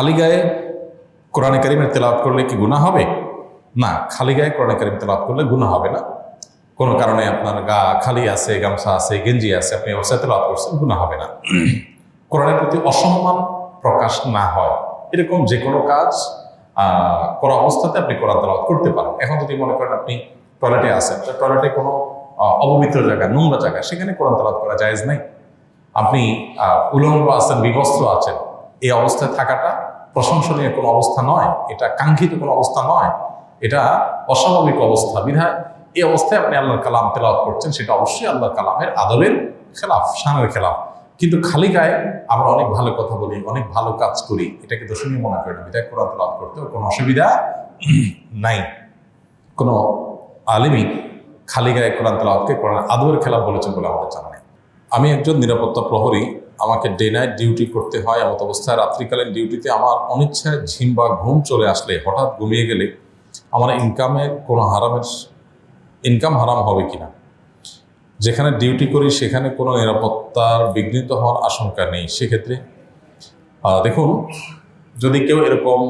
খালি গায়ে কোরআনে কারিমের তেলাপ করলে কি গুনাহ হবে? না, খালি গায়ে কোরআনে কারিম তেলাপ করলে গুনাহ হবে না। কোনো কারণে আপনার গা খালি আছে, গামছা আছে, গেঞ্জি আছে, আপনি অবস্থায় তেলাপ করছেন, গুনাহ হবে না। কোরআনের প্রতি অসম্মান প্রকাশ না হয়। এরকম যে কোনো কাজ করা অবস্থাতে আপনি কোরআন তেলাওয়াত করতে পারেন। এখন যদি মনে করেন আপনি টয়লেটে আছেন, তো টয়লেটে কোনো অপবিত্র জায়গা, নোংরা জায়গা, সেখানে কোরআন তেলাওয়াত করা জায়েজ নাই। আপনি উলঙ্গ আছেন, বিবস্ত্র আছেন, এই অবস্থায় থাকাটা প্রশংসনীয় কোনো অবস্থা নয়, এটা কাঙ্ক্ষিত কোনো অবস্থা নয়, এটা অস্বাভাবিক অবস্থা। বিধায় এই অবস্থায় আপনি আল্লাহর কালাম তেলাওয়াত করছেন, সেটা অবশ্যই আল্লাহর কালামের আদবের খেলাফ, শানের খেলাফ। কিন্তু খালি গায়ে আমরা অনেক ভালো কথা বলি, অনেক ভালো কাজ করি, এটাকে দর্শনীয় মনে করি বিধায় কোরআন তেলাওয়াত করতেও কোনো অসুবিধা নাই। কোনো আলিমই খালি গায়ে কোরআন তেলাওয়াতকে কোরআন আদবের খেলাফ বলেছেন বলে আমাদের জানা নেই। আমি একজন নিরাপত্তা প্রহরী আমাকে ডে নাইট ডিউটি করতে হয় এমত অবস্থায় রাত্রিকালীন ডিউটিতে আমার অনিচ্ছায় ঝিম বা ঘুম চলে আসলে, হঠাৎ ঘুমিয়ে গেলে আমার ইনকামের কোনো হারামের ইনকাম হারাম হবে কিনা? যেখানে ডিউটি করি, সেখানে কোনো নিরাপত্তার বিঘ্নিত হওয়ার আশঙ্কা নেই। সেক্ষেত্রে দেখুন, যদি কেউ এরকম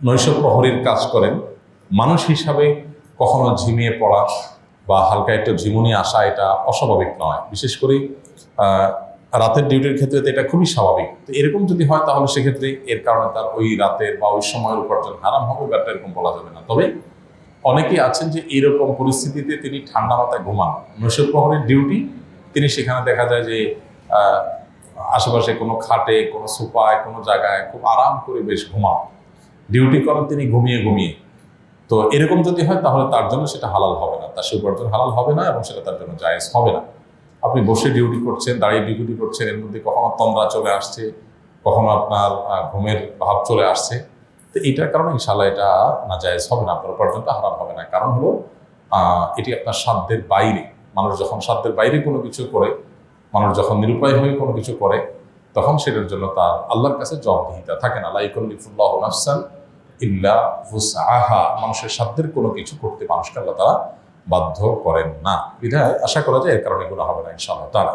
নৈশ প্রহরীর কাজ করেন, মানুষ হিসাবে কখনো ঝিমিয়ে পড়া বা হালকা একটু ঝিমুনি আসা, এটা অস্বাভাবিক নয়। বিশেষ করে রাতের ডিউটির ক্ষেত্রে এটা খুবই স্বাভাবিক। তো এরকম যদি হয় তাহলে সেক্ষেত্রে এর কারণে তার ওই রাতের বা ওই সময়ের উপার্জন হারাম হবে, ব্যাপারটা এরকম বলা যাবে না। তবে অনেকেই আছেন যে এইরকম পরিস্থিতিতে তিনি ঠান্ডা মাথায় ঘুমান। নৈশ প্রহরের ডিউটি তিনি সেখানে দেখা যায় যে আশেপাশে কোনো খাটে, কোনো সোফায়, কোনো জায়গায় খুব আরাম করে বেশ ঘুমান। ডিউটি করেন তিনি ঘুমিয়ে ঘুমিয়ে। তো এরকম যদি হয় তাহলে তার জন্য সেটা হালাল হবে না। তার সে উপার্জন হালাল হবে না এবং সেটা তার জন্য জায়েজ হবে না। আপনি বসে ডিউটি করছেন, দাঁড়িয়ে ডিউটি করছেন, এর মধ্যে কখনো তন্দ্রা চলে আসছে, কখনো আপনার ঘুমের ভাব চলে আসছে। তো এটার কারণে ইনশাল্লাহ এটা না জায়েজ হবে না, আপনার উপার্জনটা হারাম হবে না। কারণ হলো এটি আপনার সাধ্যের বাইরে। মানুষ যখন সাধ্যের বাইরে কোনো কিছু করে, মানুষ যখন নিরুপায় হয়ে কোনো কিছু করে, তখন সেটার জন্য তার আল্লাহর কাছে জবাবদিহিতা থাকে না। লাইকুল্লিফুল্লাহ ইল্লা ফুসআহা মানুষের সাধ্যের কোনো কিছু করতে মানুষকে আল্লাহ তারা বাধ্য করেন না। বিধায় আশা করা যায় এর কারণে গুণা হবে না ইনশাআল্লাহ তারা